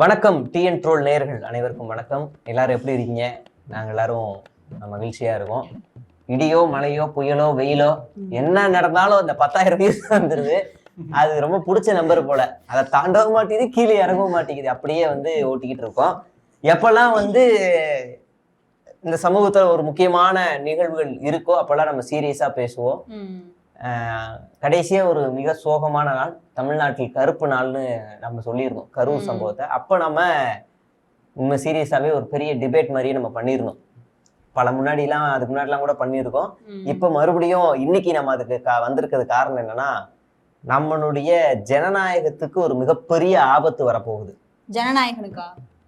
வணக்கம் TN troll நேயர்கள் அனைவருக்கும் வணக்கம். எல்லாரும் எப்படி இருக்கீங்க? நாங்க எல்லாரும் மகிழ்ச்சியா இருக்கோம். இடியோ மழையோ புயலோ வெயிலோ என்ன நடந்தாலும் அந்த பத்தாயிரம் வியூஸ் வந்துருது. அது ரொம்ப பிடிச்ச நம்பர் போல. அதை தாண்டவும் மாட்டேங்குது கீழே இறங்கவும் மாட்டேங்குது. அப்படியே வந்து ஓட்டிக்கிட்டு இருக்கோம். எப்பெல்லாம் வந்து இந்த சமூகத்துல ஒரு முக்கியமான நிகழ்வுகள் இருக்கோ அப்பெல்லாம் நம்ம சீரியஸா பேசுவோம். கடைசியா ஒரு மிக சோகமான நாள். தமிழ்நாட்டில் கருப்பு நாள்னு நம்ம சொல்லியிருந்தோம் கரூர். சம்பவத்தை. அப்போ நம்ம உண்மை சீரியஸாவே ஒரு பெரிய டிபேட் மாதிரியே நம்ம பண்ணியிருந்தோம். பல முன்னாடிலாம் அதுக்கு முன்னாடிலாம் கூட பண்ணியிருக்கோம். இப்போ மறுபடியும் இன்னைக்கு நம்ம அதுக்கு கா வந்திருக்கிறது காரணம் என்னன்னா நம்மளுடைய ஜனநாயகத்துக்கு ஒரு மிகப்பெரிய ஆபத்து வரப்போகுது. ஜனநாயகனுக்கா?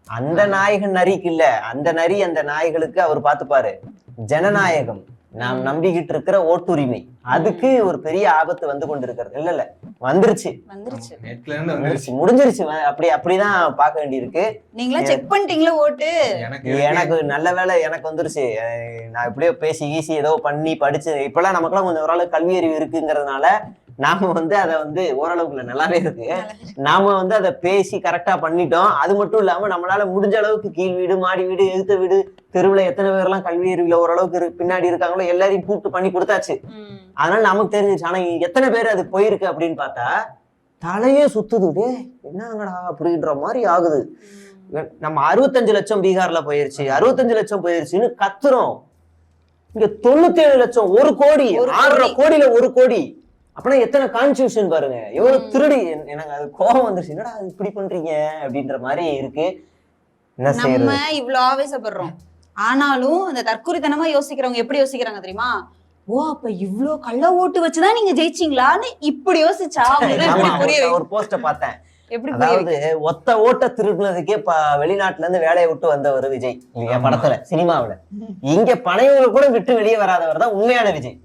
அந்த நாயகன் நரிக்கு இல்ல. அந்த நரி அந்த நாய்களுக்கு அவர் பார்த்துப்பாரு. ஜனநாயகம். நாம். நம்பிக்கிட்டு இருக்கிற ஓட்டுரிமை. அதுக்கு ஒரு பெரிய ஆபத்து வந்து கொண்டிருக்கிறது. இல்ல இல்ல. வந்துருச்சு. வந்துருச்சு. முடிஞ்சிருச்சு. அப்படி அப்படிதான் பார்க்க வேண்டியிருக்கு. நீங்களா செக் பண்ணிட்டீங்களா ஓட்டு? எனக்கு எனக்கு நல்ல வேலை எனக்கு வந்துருச்சு. நான் எப்படியோ பேசி ஈசி ஏதோ பண்ணி படிச்சு இப்பெல்லாம் நமக்கெல்லாம் கொஞ்சம் ஓரளவு கல்வி அறிவு இருக்குங்கிறதுனால நாம வந்து அதை வந்து ஓரளவுக்கு இல்ல, நல்லாவே இருக்கு. நாம வந்து அதை பேசி கரெக்டா பண்ணிட்டோம். அது மட்டும் இல்லாம நம்மளால முடிஞ்ச அளவுக்கு கீழ் வீடு மாடி வீடு எதிர்த்த வீடு தெருவுல எத்தனை பேர்லாம் கல்வி அறிவுல ஓரளவுக்கு பின்னாடி இருக்காங்களோ எல்லாரையும் கூப்பிட்டு பண்ணி கொடுத்தாச்சு. அதனால நமக்கு தெரிஞ்சிச்சு. ஆனா எத்தனை பேர் அது போயிருக்கு அப்படின்னு பார்த்தா தலையே சுத்துது. டே என்னங்கடா அப்படின்ற மாதிரி ஆகுது. நம்ம அறுபத்தஞ்சு லட்சம் பீகார்ல போயிருச்சு. அறுபத்தஞ்சு லட்சம் போயிருச்சுன்னு கத்துறோம். இங்க தொண்ணூத்தி ஏழு லட்சம் ஒரு கோடி ஆறரை கோடி. கோடியில ஒரு கோடி. அப்படின்னா எத்தனை கான்ஸ்டியூஷன் பாருங்க. எவ்வளவு. திருடி என்- எனக்கு அது கோபம் வந்துருச்சு. என்னடா அது இப்படி பண்றீங்க? அப்படின்ற மாதிரி இருக்கு. என்ன நம்ம இவ்ளோ ஆவேசப்படுறோம். ஆனாலும் இந்த தற்குறித்தனமா யோசிக்கிறவங்க எப்படி யோசிக்கிறாங்க தெரியுமா? ஓ அப்ப இவ்ளோ கள்ள ஓட்டு வச்சுதான் நீங்க ஜெயிச்சீங்களான்னு இப்படி யோசிச்சா ஒரு- போஸ்ட பார்த்தேன். அதாவது? ஒத்த ஓட்ட திருடுனதுக்கே ப வெளிநாட்டுல இருந்து வேலையை விட்டு வந்தவர் விஜய். படத்துல சினிமாவுல. இங்க பனையூர் கூட விட்டு வெளியே வராதவர் தான் உண்மையான விஜய்.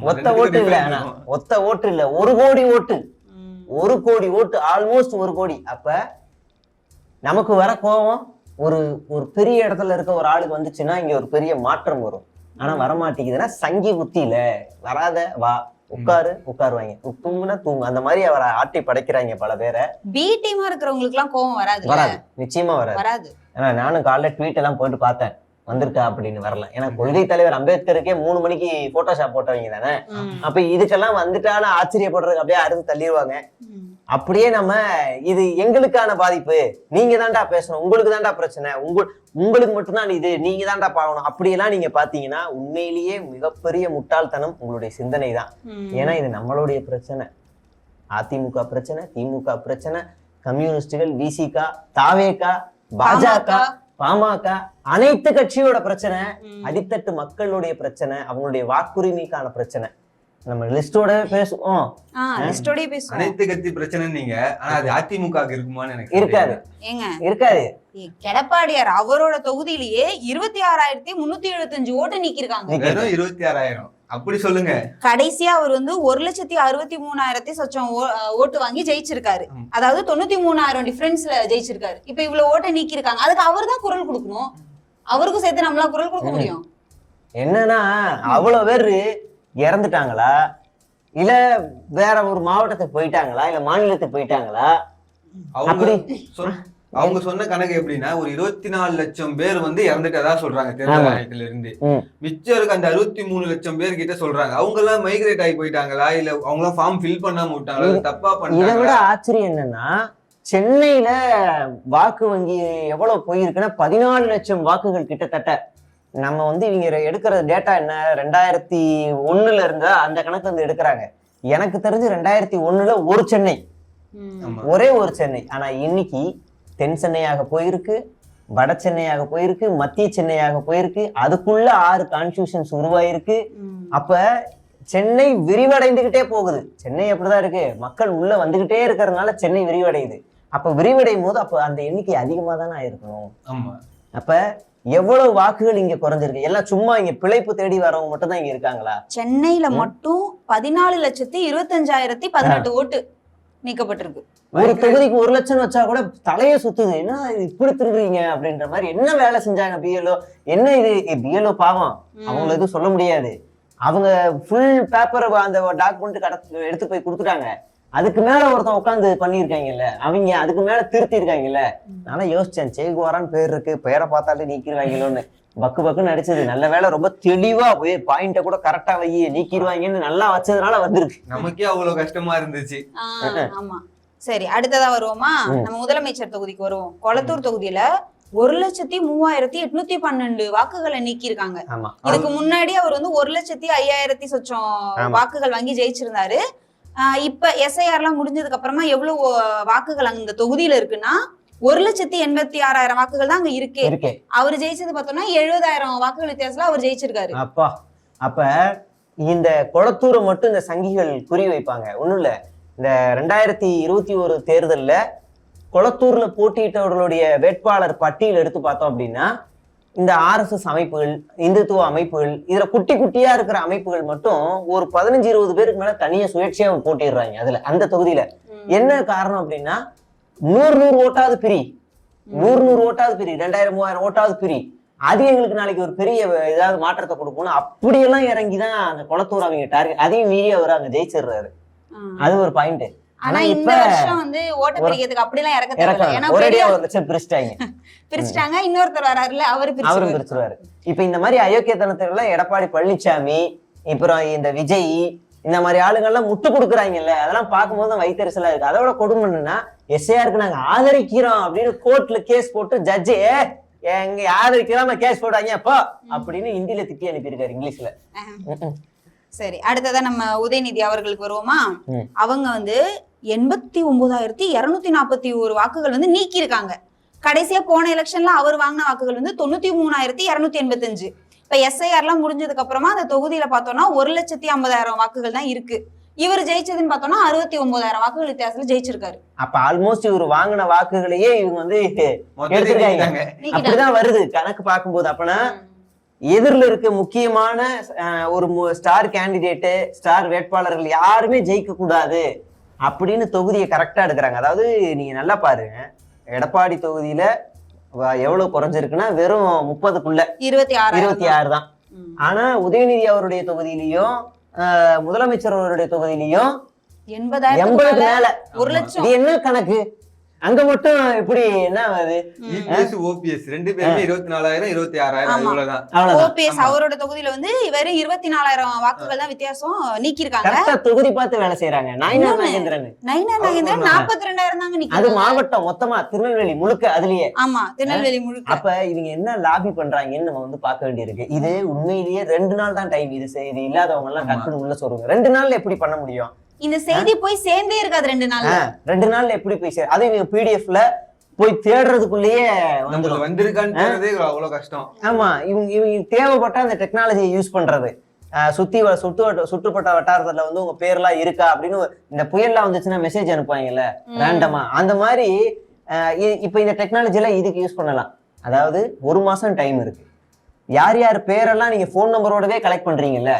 ஒத்த ஓட்டு இல்ல. ஒத்த ஓட்டு இல்ல. ஒரு கோடி ஓட்டு. ஒரு கோடி ஓட்டு ஆல்மோஸ்ட் ஒரு கோடி. அப்ப நமக்கு வர கோவம் ஒரு ஒரு பெரிய இடத்துல இருக்க ஒரு ஆளுக்கு வந்துச்சுன்னா இங்க ஒரு பெரிய மாற்றம் வரும். ஆனா வர மாட்டேங்குதுன்னா சங்கி புத்தியில வராத வா உட்காரு உட்காருவாங்க. தூங்குனா தூங்கு. அந்த மாதிரி அவரை ஆட்டி படைக்கிறாங்க பல பேரை. பி டீமா இருக்கிறவங்களுக்கு எல்லாம் கோவம் வராது வராது. நிச்சயமா வராது. வராது. ஏன்னா நானும் காலைல ட்வீட் எல்லாம் போட்டு பார்த்தேன். வந்திருக்கா அப்படின்னு வரல. ஏன்னா கொள்கை தலைவர் அம்பேத்கருக்கே மூணு மணிக்கு போட்டோஷாப் போட்டவங்க தானே. அப்ப இதுக்கெல்லாம் வந்துட்டாலும் ஆச்சரியப்படுறதுக்கு அப்படியே அறுத்து தள்ளிடுவாங்க. அப்படியே நம்ம இது எங்களுக்கான பாதிப்பு. நீங்க தான்டா பேசணும். உங்களுக்கு தான்டா பிரச்சனை. உங்க உங்களுக்கு மட்டும்தான் இது. நீங்க தான்டா பாக்கணும் அப்படியெல்லாம் நீங்க பாத்தீங்கன்னா உண்மையிலேயே மிகப்பெரிய முட்டாள்தனம் உங்களுடைய சிந்தனை தான். ஏன்னா இது நம்மளுடைய பிரச்சனை. அதிமுக பிரச்சனை திமுக பிரச்சனை கம்யூனிஸ்டுகள் விசிகா தாவேகா பாஜக பாமக அனைத்து கட்சியோட பிரச்சனை. அடித்தட்டு மக்களுடைய பிரச்சனை அவங்களுடைய வாக்குரிமைக்கான பிரச்சனை. நம்ம லிஸ்டோட பேசுவோம். ஆ லிஸ்டோடய பேசுவோம். அனைத்து கட்சி பிரச்சனை நீங்க ஆனா அது அதிமுக இருக்குமான்னு எனக்கு இருக்காது. ஏங்க. இருக்காது. எடப்பாடியார் அவரோட தொகுதியிலேயே இருபத்தி ஆறாயிரத்தி முன்னூத்தி எழுபத்தஞ்சு ஓட்டு நீக்கிருக்காங்க இருபத்தி ஆறாயிரம். அப்படி சொல்லுங்க. கடைசியா அவர் வந்து ஒரு லட்சத்தி அறுபத்தி மூணாயிரத்தி சொச்சம் ஓட்டு வாங்கி ஜெயிச்சிருக்காரு. அதாவது தொண்ணூத்தி மூணாயிரம் டிஃபரன்ஸ்ல ஜெயிச்சிருக்காரு. இப்ப இவ்வளவு ஓட்டை நீக்கிருக்காங்க அதுக்கு அவர் தான் குரல் கொடுக்கணும். அவருக்கும் சேர்த்து நம்மளால குரல் கொடுக்க. முடியும். என்னன்னா அவ்வளவு பேர் இறந்துட்டாங்களா? இல்ல வேற ஒரு மாவட்டத்துக்கு போயிட்டாங்களா? இல்ல மாநிலத்துக்கு போயிட்டாங்களா? அப்படி. அவங்க சொன்ன கணக்கு எப்படின்னா ஒரு இருபத்தி நாலு லட்சம் பேர் வந்து இறந்துட்டதா சொல்றாங்க தேர்தல். ஆணையத்துல இருந்து. மிச்சம் இருக்க அந்த அறுபத்தி மூணு லட்சம் பேர் கிட்ட சொல்றாங்க. அவங்க எல்லாம் மைக்ரேட் ஆகி போயிட்டாங்களா? இல்ல அவங்க எல்லாம் ஃபார்ம் ஃபில் பண்ணாம விட்டாங்களா? தப்பா இதை விட ஆச்சரியம் என்னன்னா சென்னையில வாக்கு வங்கி எவ்வளவு போயிருக்குன்னா பதினாலு லட்சம் வாக்குகள் கிட்டத்தட்ட. நம்ம வந்து இவங்க எடுக்கிற டேட்டா என்ன? ரெண்டாயிரத்தி ஒண்ணுல இருந்தா அந்த கணக்கு வந்து எடுக்கிறாங்க. எனக்கு தெரிஞ்சு ரெண்டாயிரத்தி ஒண்ணுல ஒரு சென்னை. ஒரே ஒரு சென்னை. ஆனா இன்னைக்கு தென் சென்னையாக போயிருக்கு வட சென்னையாக போயிருக்கு மத்திய சென்னையாக போயிருக்கு அதுக்குள்ள ஆறு கான்ஸ்டியூஷன்ஸ் உருவாயிருக்கு. அப்ப சென்னை விரிவடைந்துகிட்டே போகுது. சென்னை அப்படிதான் இருக்கு. மக்கள் உள்ள வந்துகிட்டே இருக்கிறதுனால சென்னை விரிவடையுது. அப்ப விரிவடையும் போது அப்ப அந்த எண்ணிக்கை அதிகமா தானே ஆயிருக்கணும் ஆமா. அப்ப எவ்வளவு வாக்குகள் இங்க குறைஞ்சிருக்கு? எல்லாம் சும்மா இங்க பிழைப்பு தேடி வரவங்க மட்டும் தான் இங்க இருக்காங்களா? சென்னையில. மட்டும் பதினாலு லட்சத்தி இருபத்தஞ்சாயிரத்தி பதினெட்டு ஓட்டு நீக்கப்பட்டிருக்கு. ஒரு தொகுதிக்கு ஒரு லட்சம் வச்சா கூட தலையே சுத்துது என்ன இப்படி திருடுறீங்க அப்படின்ற மாதிரி என்ன வேலை செஞ்சாங்க பிஎல்ஓ என்ன இது? பிஎல்ஓ பாவம். அவங்கள எதுவும் சொல்ல முடியாது. அவங்க ஃபுல் பேப்பர் அந்த டாக்குமெண்ட் கடத்து எடுத்து போய் கொடுத்துட்டாங்க. அதுக்கு மேல ஒருத்தன் உட்காந்து பண்ணியிருக்காங்கல்ல. அவங்க அதுக்கு மேல திருத்தி இருக்காங்கல்ல நான் யோசிச்சேன் சேகுவாரான்னு பேர் இருக்கு. பேரை பார்த்தாலே நீக்கிடுவாங்களோன்னு பக்கு பக்குன்னு அடிச்சது நல்ல வேலை ரொம்ப தெளிவா போய் பாயிண்ட கூட கரெக்டா வை நீக்கிடுவாங்கன்னு நல்லா வச்சதுனால வந்திருக்கு. நமக்கே அவ்வளவு கஷ்டமா இருந்துச்சு. சரி அடுத்ததா வருவோமா. நம்ம முதலமைச்சர் தொகுதிக்கு வருவோம். கொளத்தூர் தொகுதியில ஒரு லட்சத்தி மூவாயிரத்தி எட்நூத்தி பன்னெண்டு வாக்குகளை நீக்கியிருக்காங்க. ஆமா. இதுக்கு முன்னாடி அவர் வந்து ஒரு லட்சத்தி ஐயாயிரத்தி சொச்சம். வாக்குகள் வாங்கி ஜெயிச்சிருந்தாரு. இப்ப எஸ்ஐஆர் எல்லாம் முடிஞ்சதுக்கு அப்புறமா எவ்வளவு வாக்குகள் அந்த தொகுதியில இருக்குன்னா ஒரு லட்சத்தி எண்பத்தி ஆறாயிரம் வாக்குகள் தான் அங்க இருக்கு. இருக்கே. அவர் ஜெயிச்சது பார்த்தோம்னா எழுபதாயிரம் வாக்குகள் வித்தியாசத்துல அவர் ஜெயிச்சிருக்காரு. அப்பா அப்ப இந்த குளத்தூரை மட்டும் இந்த சங்கிகள் குறி வைப்பாங்க. ஒண்ணும் இல்ல. இந்த ரெண்டாயிரத்தி இருபத்தி ஒரு தேர்தல்ல குளத்தூர்ல போட்டியிட்டவர்களுடைய வேட்பாளர் பட்டியல் எடுத்து பார்த்தோம் அப்படின்னா இந்த ஆர்எஸ்எஸ் அமைப்புகள் இந்துத்துவ அமைப்புகள் இதுல குட்டி குட்டியா இருக்கிற அமைப்புகள் மட்டும் ஒரு பதினஞ்சு இருபது பேருக்கு மேல தனியா சுயேட்சையா போட்டிடுறாங்க அதுல அந்த தொகுதியில. என்ன காரணம் அப்படின்னா நூறு நூறு ஓட்டாவது பிரி. நூறு நூறு ஓட்டாவது பிரி. ரெண்டாயிரம் மூவாயிரம் ஓட்டாவது பிரி. அது எங்களுக்கு நாளைக்கு ஒரு பெரிய ஏதாவது மாற்றத்தை கொடுக்கணும் அப்படியெல்லாம் இறங்கிதான் அந்த குளத்தூர் அவங்க டார்கெட் அதையும் மீறி அவர் அங்க ஜெயிச்சிடுறாரு. அது ஒரு பாயிண்ட் ஆனா இந்த வருஷம் வந்து ஓட்ட பிரிக்கிறதுக்கு அப்படிலாம் இறக்க தேவையில்ல ஏன்னா ஒரேடியா லட்சம் பிரிச்சிட்டாங்க. பிரிச்சுட்டாங்க. இன்னொருத்தர் வராருல அவரு அவரும் பிரிச்சு பிரிச்சிருவாரு. இப்ப இந்த மாதிரி அயோக்கியத்தனத்துல எல்லாம் எடப்பாடி பழனிசாமி அப்புறம் இந்த விஜய் இந்த மாதிரி ஆளுங்கெல்லாம் முட்டு கொடுக்குறாங்கல்ல அதெல்லாம் பார்க்கும்போது தான் வயிற்றுச்சலா இருக்கு. அதோட கொடுமை என்னன்னா எஸ்ஐஆருக்கு நாங்க ஆதரிக்கிறோம் அப்படின்னு கோர்ட்ல கேஸ் போட்டு ஜட்ஜு எங்க ஆதரிக்கிறோம் கேஸ் போட்டாங்க அப்போ அப்படின்னு ஹிந்தில திட்டி அனுப்பியிருக்காரு இங்கிலீஷ்ல. சரி அடுத்ததா நம்ம உதயநிதி அவர்களுக்கு வருவோமா. அவங்க வந்து எண்பத்தி ஒன்பதாயிரத்தி இருநூத்தி நாற்பத்தி ஒரு வாக்குகள் வந்து நீக்கி இருக்காங்க கடைசியா போன எலெக்ஷன்ல அவர் வாங்கின வாக்குகள் வந்து தொண்ணூத்தி மூணாயிரத்தி இருநூத்தி எண்பத்தஞ்சு. இப்ப எஸ்ஐஆர் எல்லாம் முடிஞ்சதுக்கு அப்புறமா அந்த தொகுதியில பார்த்தோம்னா ஒரு லட்சத்தி ஐம்பதாயிரம் வாக்குகள் தான் இருக்கு. இவர் ஜெயிச்சதுன்னு பார்த்தோம்னா அறுபத்தி ஒன்பதாயிரம் வாக்குகள் வித்தியாசத்துல ஜெயிச்சிருக்காரு. அப்ப ஆல்மோஸ்ட் இவர் வாங்கின வாக்குகளையே இவங்க வந்து. நீக்கிட்டாங்க. அப்படிதான் வருது. கணக்கு பார்க்கும்போது அப்பனா எதிரில் இருக்க முக்கியமான ஒரு ஸ்டார் கேண்டிடேட்டு ஸ்டார் வேட்பாளர்கள் யாருமே ஜெயிக்க கூடாது அப்படின்னு தொகுதியை கரெக்டா எடுக்கிறாங்க. அதாவது நீங்க நல்லா பாருங்க. எடப்பாடி தொகுதியில எவ்வளவு குறைஞ்சிருக்குன்னா வெறும் முப்பதுக்குள்ள. இருபத்தி ஆறு இருபத்தி ஆறு தான். ஆனா உதயநிதி அவருடைய தொகுதியிலையும் முதலமைச்சர் அவருடைய தொகுதியிலையும் எண்பதாயிரம் எண்பதுக்கு மேல ஒரு லட்சம். என்ன கணக்கு? அங்க மட்டும் இப்படி என்ன ஆகுது இபிஎஸ் ஓபிஎஸ் ரெண்டு பேருமே இருபத்தி நாலாயிரம் இருபத்தி ஆறாயிரம். இவ்வளவுதான். அவ்வளவுதான். ஓபிஎஸ் அவரோட தொகுதியில வந்து வெறும் இருபத்தி நாலாயிரம் வாக்குகள் தான் வித்தியாசம் நீக்கியிருக்காங்க. கரெக்டா தொகுதி பார்த்து வேலை செய்யறாங்க நாயனா நாகேந்திரன் நைனா நாகேந்திரன் நாற்பத்தி ரெண்டாயிரம் தாங்க அது மாவட்டம் மொத்தமா திருநெல்வேலி முழுக்க அதுலயே. ஆமா திருநெல்வேலி முழுக்க. அப்ப இவங்க என்ன லாபி பண்றாங்கன்னு நம்ம வந்து பார்க்க வேண்டியிருக்கு. இது உண்மையிலேயே ரெண்டு நாள் தான் டைம் இது இது இல்லாதவங்க எல்லாம். டக்குனு உள்ள சொல்லுங்க ரெண்டு நாள்ல எப்படி பண்ண முடியும்? இந்த செய்தி போய் சேர்ந்தே இருக்காது ரெண்டு நாள் ரெண்டு நாள்ல எப்படி போய் சேர்? அது இவங்க பிடிஎஃப்ல போய் தேடுறதுக்குள்ளேயே வந்துடும் வந்திருக்கான்னு அவ்வளவு கஷ்டம். ஆமா இவங்க இவங்க தேவைப்பட்ட அந்த டெக்னாலஜியை யூஸ் பண்றது. ஆஹ் சுத்தி வட்ட- சுற்றுப்பட்ட வட்டாரத்துல வந்து உங்க பேர்லாம் இருக்கா அப்படின்னு இந்த புயல்லாம் வந்துச்சுன்னா மெசேஜ் அனுப்புவாங்கல்ல ம். ரேண்டமா அந்த மாதிரி ஆஹ் இ- இப்ப இந்த டெக்னாலஜி எல்லாம் இதுக்கு யூஸ் பண்ணலாம். அதாவது ஒரு மாசம் டைம் இருக்கு. யார் யார் பேரெல்லாம் நீங்க ஃபோன் நம்பரோடவே கலெக்ட் பண்றீங்கல்ல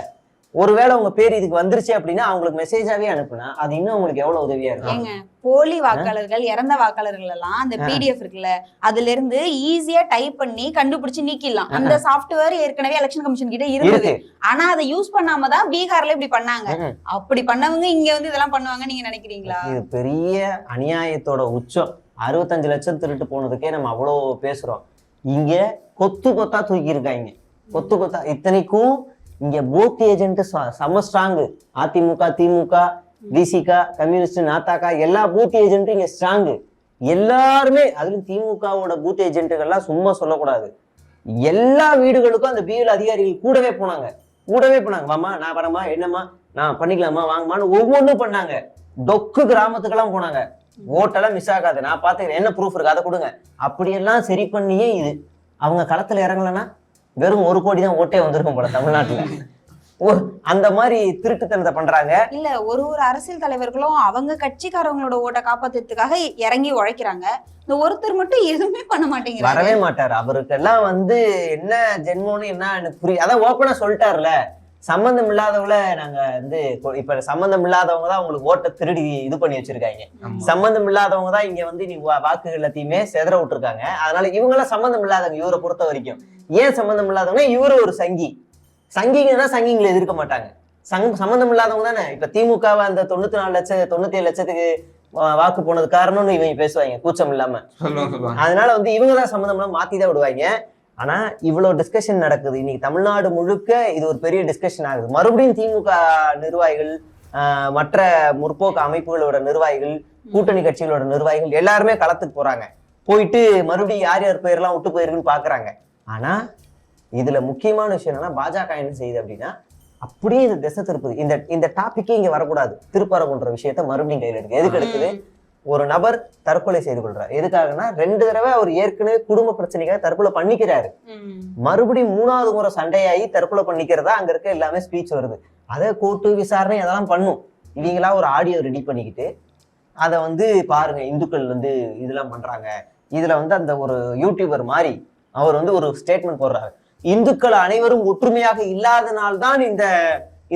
ஒருவேளை உங்க பேர் இதுக்கு வந்துருச்சு அப்படின்னா அவங்களுக்கு மெசேஜாவே அனுப்புனா அது இன்னும் உங்களுக்கு எவ்வளவு உதவியா இருக்கும்? போலி வாக்காளர்கள் இறந்த வாக்காளர்கள் எல்லாம் அந்த பிடிஎஃப் இருக்குல்ல அதுல இருந்து ஈஸியா டைப் பண்ணி கண்டுபிடிச்சு நீக்கிடலாம். அந்த சாஃப்ட்வேர் ஏற்கனவே எலெக்ஷன் கமிஷன் கிட்ட இருந்தது. ஆனா அதை யூஸ் பண்ணாம தான் பீகார்ல இப்படி பண்ணாங்க. அப்படி பண்ணவங்க இங்க வந்து இதெல்லாம் பண்ணுவாங்க நீங்க நினைக்கிறீங்களா? இது பெரிய அநியாயத்தோட உச்சம். அறுபத்தஞ்சு லட்சம் திருட்டு போனதுக்கே நம்ம அவ்வளோ பேசுறோம். இங்க கொத்து கொத்தா தூக்கி இருக்காங்க கொத்து கொத்தா இத்தனைக்கும் இங்க பூத் ஏஜென்ட் செம ஸ்ட்ராங்கு அதிமுக திமுக விசிக கம்யூனிஸ்ட் நாத்தாக்கா எல்லா பூத் ஏஜென்ட்டும் இங்க ஸ்ட்ராங்கு எல்லாருமே அதுலயும் திமுகவோட பூத் ஏஜென்ட்டுகள்லாம் சும்மா சொல்லக்கூடாது. எல்லா வீடுகளுக்கும் அந்த பிஎல் அதிகாரிகள் கூடவே போனாங்க. கூடவே போனாங்க. வாமா நான் வரமா என்னம்மா நான் பண்ணிக்கலாமா வாங்கம்மான்னு ஒவ்வொன்றும் பண்ணாங்க. டொக்கு கிராமத்துக்கெல்லாம் போனாங்க. ஓட்டெல்லாம் மிஸ் ஆகாது. நான் பார்த்துக்கிறேன். என்ன ப்ரூஃப் இருக்கு? அதை கொடுங்க. அப்படியெல்லாம் சரி பண்ணியே இது. அவங்க களத்துல இறங்கலன்னா வெறும் ஒரு கோடி தான் ஓட்டே வந்திருக்கும் போல தமிழ்நாட்டுல. ஓ அந்த மாதிரி திருட்டுத்தனத்தை பண்றாங்க. இல்ல ஒரு ஒரு அரசியல் தலைவர்களும் அவங்க கட்சிக்காரவங்களோட ஓட்டை காப்பாத்துறதுக்காக இறங்கி உழைக்கிறாங்க. இந்த ஒருத்தர் மட்டும் எதுவுமே பண்ண மாட்டேங்கிறாரு. வரவே மாட்டாரு. அவருக்கெல்லாம் வந்து என்ன ஜென்மம்னு என்ன எனக்கு அதான் ஓப்பனா சொல்லிட்டாருல. சம்பந்தம் இல்லாதவங்கள நாங்க வந்து இப்ப சம்பந்தம் இல்லாதவங்க தான் உங்களுக்கு ஓட்டை திருடி இது பண்ணி வச்சிருக்காங்க. ஆமா. சம்பந்தம் இல்லாதவங்க தான் இங்க வந்து நீ வா- வாக்குகள் எல்லாத்தையுமே செதற விட்டுருக்காங்க. அதனால இவங்க எல்லாம் சம்பந்தம் இல்லாதவங்க இவரை பொறுத்த வரைக்கும். ஏன் சம்பந்தம் இல்லாதவங்க இவரு ஒரு சங்கி. சங்கிங்க தான் சங்கிங்களை எதிர்க்க மாட்டாங்க. சங் சம்மந்தம் இல்லாதவங்க தானே? இப்ப திமுகவை அந்த தொண்ணூத்தி நாலு லட்சம் தொண்ணூத்தி ஏழு லட்சத்துக்கு வாக்கு போனது காரணம்னு இவங்க பேசுவாங்க கூச்சம் இல்லாம. அதனால வந்து இவங்க தான் சம்மந்தம் மாத்தி தான் விடுவாங்க. ஆனா இவ்வளவு டிஸ்கஷன் நடக்குது. இன்னைக்கு தமிழ்நாடு முழுக்க இது ஒரு பெரிய டிஸ்கஷன் ஆகுது. மறுபடியும் திமுக நிர்வாகிகள் ஆஹ், மற்ற முற்போக்கு அமைப்புகளோட நிர்வாகிகள் கூட்டணி கட்சிகளோட நிர்வாகிகள் எல்லாருமே களத்துக்கு போறாங்க. போயிட்டு மறுபடியும் யார் யார் பேர்லாம் விட்டு போயிருக்குன்னு பாக்குறாங்க. ஆனா இதுல முக்கியமான விஷயம் என்னன்னா பாஜக என்ன செய்யுது அப்படின்னா அப்படியே இந்த திசை திருப்புது. இந்த இந்த டாபிக்கே இங்க வரக்கூடாது. திருப்பரங்குன்ற விஷயத்த மறுபடியும் கையில் எடுக்கு எதுக்கு எடுக்குது? ஒரு நபர் தற்கொலை செய்து கொள்றார். எதுக்காகனா ரெண்டு தடவை அவர் ஏற்கனவே குடும்ப பிரச்சனைக்காக தற்கொலை பண்ணிக்கிறாரு. மறுபடியும் மூணாவது முறை சண்டையாகி தற்கொலை பண்ணிக்கிறதா அங்க இருக்க எல்லாமே ஸ்பீச் வருது. அதை கோர்ட்டு விசாரணை அதெல்லாம் பண்ணும். இவங்களா ஒரு ஆடியோ ரெடி பண்ணிக்கிட்டு அதை வந்து பாருங்க இந்துக்கள் வந்து இதெல்லாம் பண்றாங்க. இதுல வந்து அந்த ஒரு யூடியூபர் மாதிரி அவர் வந்து ஒரு ஸ்டேட்மெண்ட் போடுறாரு. இந்துக்கள் அனைவரும் ஒற்றுமையாக இல்லாதனால்தான் இந்த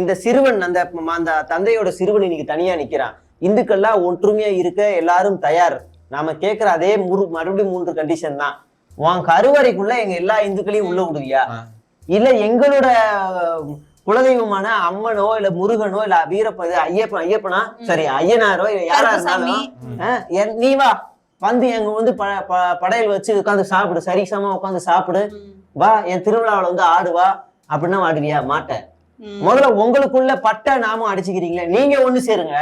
இந்த சிறுவன் அந்த அந்த தந்தையோட சிறுவன் இன்னைக்கு தனியா நிக்கிறான். இந்துக்கள்லாம் ஒற்றுமையா இருக்க எல்லாரும் தயார். நாம கேட்கிற அதே முறு மறுபடியும் மூன்று கண்டிஷன் தான். உன் கருவறைக்குள்ள எங்க எல்லா இந்துக்களையும் உள்ள விடுவியா. இல்ல எங்களோட குலதெய்வமான அம்மனோ இல்ல முருகனோ இல்ல வீரப்ப இது ஐயப்பன்? ஐயப்பனா சரி ஐயனாரோ இல்ல யாரா. இருந்தாலும் நீ வா. வந்து எங்க வந்து படையல் வச்சு உட்காந்து சாப்பிடு. சரிசமா உட்காந்து சாப்பிடு. வா என் திருவிழாவுல வந்து ஆடு வா. அப்படின்னா ஆடுவியா மாட்டேன் முதல்ல உங்களுக்குள்ள பட்ட நாமம் அடிச்சுக்கிறீங்களே நீங்க ஒண்ணு சேருங்க.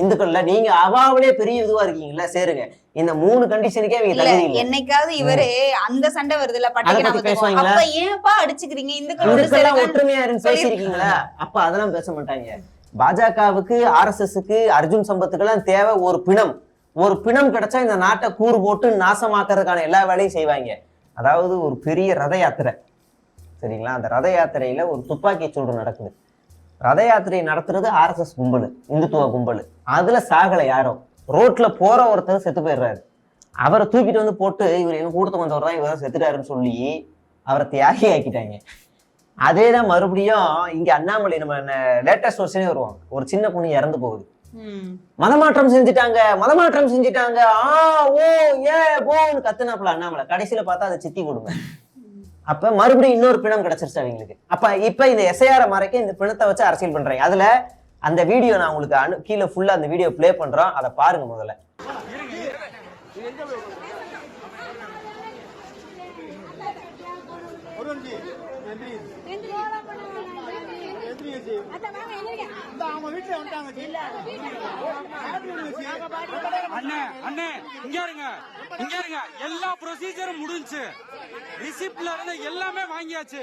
இந்துக்கள்ல நீங்க அவாவிலே பெரிய இதுவா இருக்கீங்களா சேருங்க. இந்த மூணு கண்டிஷனுக்கே இவங்க என்னைக்காவது இவரு அந்த சண்டை வருது இல்ல? அப்ப ஏன்பா அடிச்சுக்கிறீங்க? சேருங்கன்னு ஒற்றுமையா இருந்து பேசியிருக்கீங்களா? அப்ப அதெல்லாம் பேச மாட்டாங்க. பாஜகவுக்கு ஆர்எஸ்எஸ்க்கு அர்ஜுன் சம்பத்துக்கெல்லாம் தேவை ஒரு பிணம். ஒரு பிணம் கிடைச்சா இந்த நாட்டை கூறு போட்டு நாசமாக்குறதுக்கான எல்லா வேலையும் செய்வாங்க. அதாவது ஒரு பெரிய ரத யாத்திரை. சரிங்களா அந்த ரத யாத்திரையில ஒரு துப்பாக்கி சூடு நடக்குது. ரத யாத்திரை நடத்துறது ஆர்எஸ்எஸ் கும்பல் இந்துத்துவ கும்பல். அதுல சாகல யாரும் ரோட்ல போற ஒருத்தர் செத்து போயிடுறாரு. அவரை தூக்கிட்டு வந்து போட்டு இவர் எங்க கூட்டத்துக்கு வந்தவர் தான் இவர் செத்துட்டாருன்னு சொல்லி அவரை தியாகி ஆக்கிட்டாங்க. அதே தான் மறுபடியும் இங்க அண்ணாமலை நம்ம லேட்டஸ்ட் வருஷனே வருவாங்க. ஒரு சின்ன பொண்ணு இறந்து போகுது. மதமாற்றம் செஞ்சுட்டாங்க. மதமாற்றம் செஞ்சுட்டாங்க. ஆ ஓ ஏ போன்னு கத்துனாப்புல அண்ணாமலை. கடைசியில பார்த்தா அதை சித்தி கொடுங்க. அப்ப மறுபடியும் இன்னொரு பிணம் கிடைச்சிருச்சு அவங்களுக்கு. அப்ப இப்ப இந்த எஸ்ஐஆரை மறைக்க இந்த பிணத்தை வச்சு அரசியல் பண்றேன் அதுல அந்த வீடியோ நான் உங்களுக்கு அனு கீழே ஃபுல்லா அந்த வீடியோ பிளே பண்றோம். அதை பாருங்க முதல்ல. அண்ணே அண்ணே இங்க இருங்க இங்க இருங்க. எல்லா ப்ரொசீஜரும் முடிஞ்சுச்சு ரிசிப்ட்ல இருந்து எல்லாமே வாங்கியாச்சு.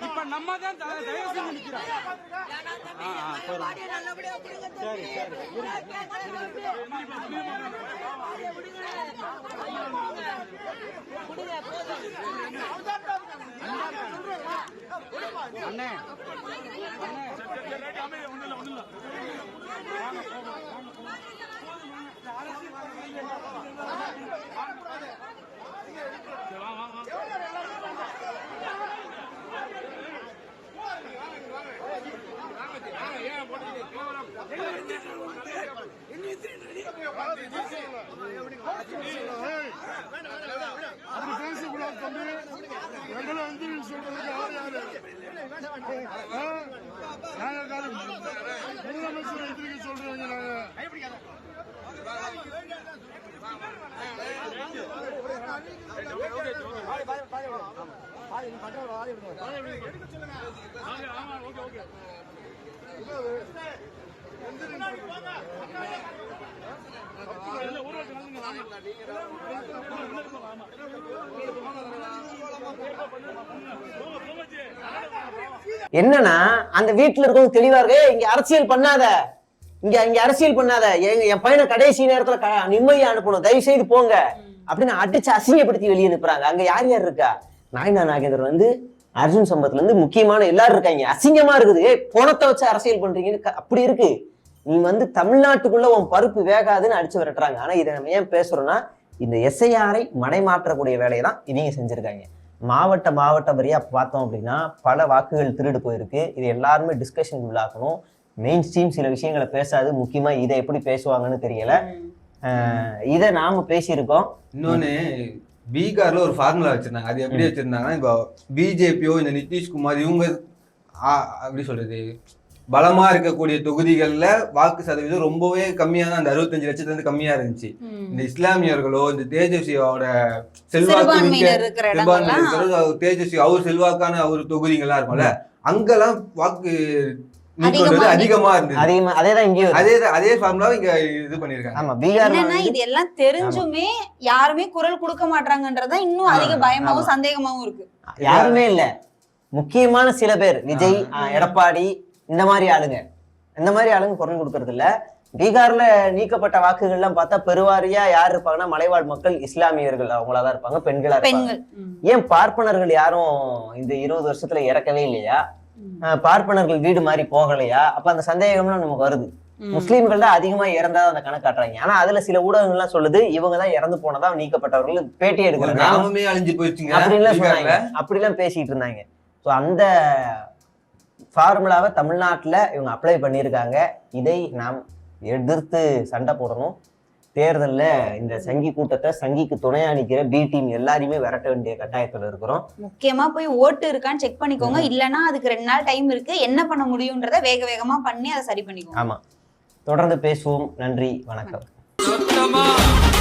இப்ப நம்ம தான் த- தயவு செஞ்சு நிக்கிறோம். ஆ, சரி சரி. அண்ணே. அப்படி பேசக்கூடாது தம்பி எங்களை வந்து சொல்றதுக்கு நாங்க காலம் முதலமைச்சர் எதிர்க்க சொல்றவங்க நாங்க என்னன்னா அந்த வீட்டுல இருக்கவங்க தெளிவா இருக்கு இங்க அரசியல் பண்ணாத. இங்க இங்க அரசியல் பண்ணாத. எங்க என் பையனை கடைசி நேரத்துல க- நிம்மதியா அனுப்பணும். தயவு செய்து போங்க. அப்படின்னு அடிச்சு அசிங்கப்படுத்தி வெளியே அனுப்புறாங்க. அங்க யார் யார் இருக்கா? நாயனா நாகேந்திரன் வந்து அர்ஜுன் சம்பத்துல இருந்து முக்கியமான எல்லாரும் இருக்காங்க. அசிங்கமா இருக்குது. பணத்தை வச்சு அரசியல் பண்றீங்கன்னு அப்படி இருக்கு. நீ வந்து தமிழ்நாட்டுக்குள்ள உன் பருப்பு வேகாதுன்னு அடிச்சு விரட்டுறாங்க. ஆனா இதை நம்ம ஏன் பேசுறோம்னா இந்த எஸ்ஐஆரை மடைமாற்றக்கூடிய வேலையை தான் இவங்க செஞ்சிருக்காங்க. மாவட்ட மாவட்ட வரியா பார்த்தோம் அப்படின்னா பல வாக்குகள் திருடு போயிருக்கு. இது எல்லாருமே டிஸ்கஷன் உள்ளாக்கணும் மெயின் ஸ்ட்ரீம் சில விஷயங்களை பேசாது. முக்கியமா இதை எப்படி பேசுவாங்கன்னு தெரியல. இதை நாம பேசியிருக்கோம். இன்னொன்னு பீகார்ல ஒரு ஃபார்முலா வச்சிருந்தாங்க. அது எப்படி வச்சிருந்தாங்கன்னா இப்போ பிஜேபியோ இந்த நிதிஷ்குமார் இவங்க ஆ, எப்படி சொல்றது? பலமா இருக்கக்கூடிய தொகுதிகள்ல வாக்கு சதவீதம் ரொம்பவே கம்மியா தான் அந்த அறுபத்தஞ்சு லட்சத்துல இருந்து கம்மியா இருந்துச்சு. இந்த இஸ்லாமியர்களோ இந்த தேஜஸ்வியோட செல்வாக்கு தேஜஸ்வி அவர் செல்வாக்கான அவர் தொகுதிகள்லாம் இருக்கும்ல. அங்கெல்லாம் வாக்கு அதிகமா இருந்தது. அதே தான் இங்கேயும் இருக்கு. அதே தான் அதே ஃபார்முலா இங்க இது பண்ணிருக்காங்க ஆமா பீகார் என்னன்னா இது எல்லாம் தெரிஞ்சுமே யாருமே குரல் கொடுக்க மாட்டாங்கன்றதுதான் இன்னும் அதிக பயமாவும் சந்தேகமாவும் இருக்கு. யாருமே இல்ல. முக்கியமான சில பேர் விஜய் எடப்பாடி இந்த மாதிரி ஆளுங்க. இந்த மாதிரி ஆளுங்க குரல் கொடுக்கறது இல்ல பீகார்ல நீக்கப்பட்ட வாக்குகள்லாம் பார்த்தா பெருவாரியா யார் இருப்பாங்கன்னா மலைவாழ் மக்கள் இஸ்லாமியர்கள். அவங்களா தான் இருப்பாங்க. பெண்களா. இருப்பாங்க. ஏன் பார்ப்பனர்கள் யாரும் இந்த இருபது வருஷத்துல இறக்கவே இல்லையா? பார்ப்பனர்கள் வீடு மாதிரி போகலையா? அப்ப அந்த சந்தேகம்லாம் நமக்கு வருது. முஸ்லீம்கள் தான் அதிகமா இறந்தா அந்த கணக்காட்டுறாங்க ஆனா அதுல சில ஊடகங்கள்லாம் சொல்லுது இவங்க தான் இறந்து போனதா நீக்கப்பட்டவர்கள் பேட்டி எடுக்கிறாங்க. அப்படிலாம் பீகார்ல. சொன்னாங்க. அப்படிலாம் பேசிட்டு இருந்தாங்க. ஸோ அந்த ஃபார்முலாவை தமிழ்நாட்டுல இவங்க அப்ளை பண்ணியிருக்காங்க. இதை நாம் எதிர்த்து சண்டை போடணும். தேர்தல்ல இந்த சங்கி கூட்டத்தை சங்கிக்கு துணையா நிக்கிற பி டீம் எல்லாரையுமே விரட்ட வேண்டிய கட்டாயத்துல இருக்கிறோம். முக்கியமா போய் ஓட்டு இருக்கான்னு செக் பண்ணிக்கோங்க. இல்லனா அதுக்கு ரெண்டு நாள் டைம் இருக்கு. என்ன பண்ண முடியும்ன்றத வேக வேகமா பண்ணி அதை சரி பண்ணிக்கோங்க. ஆமா. தொடர்ந்து பேசுவோம். நன்றி. வணக்கம்.